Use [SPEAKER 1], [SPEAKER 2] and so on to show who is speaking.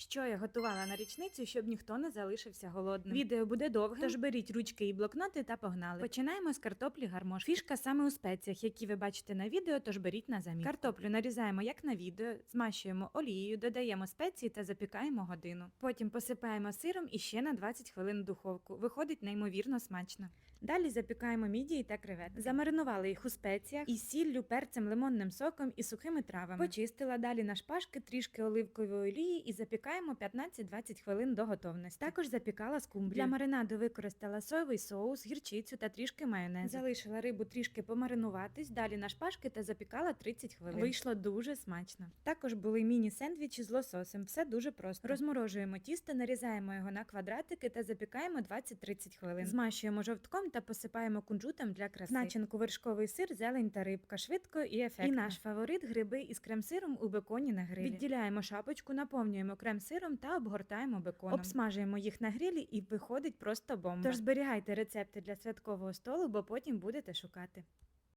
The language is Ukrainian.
[SPEAKER 1] Що я готувала на річницю, щоб ніхто не залишився голодним. Відео буде довге, тож беріть ручки і блокноти та погнали. Починаємо з картоплі гармош. Фішка саме у спеціях, які ви бачите на відео, тож беріть на заміт. Картоплю нарізаємо як на відео, змащуємо олією, додаємо спеції та запікаємо годину. Потім посипаємо сиром і ще на 20 хвилин в духовку. Виходить неймовірно смачно. Далі запікаємо мідії та креветки. Замаринували їх у спеціях із сіллю, перцем, лимонним соком і сухими травами. Почистила далі на шпажки трішки оливкової олії і запікаємо 15-20 хвилин до готовності. Також запікала скумбрію. Для маринаду використала соєвий соус, гірчицю та трішки майонезу. Залишила рибу трішки помаринуватись, далі на шпажки та запікала 30 хвилин. Вийшло дуже смачно. Також були міні-сендвічі з лососем. Все дуже просто. Розморожуємо тісто, нарізаємо його на квадратики та запікаємо 20-30 хвилин. Змащуємо жовтком та посипаємо кунжутом для краси. Начинку вершковий сир, зелень та рибка. Швидко і ефектно. І наш фаворит гриби із крем-сиром у беконі на грилі. Відділяємо шапочку, наповнюємо крем-сиром та обгортаємо беконом. Обсмажуємо їх на грилі і виходить просто бомба. Тож зберігайте рецепти для святкового столу, бо потім будете шукати.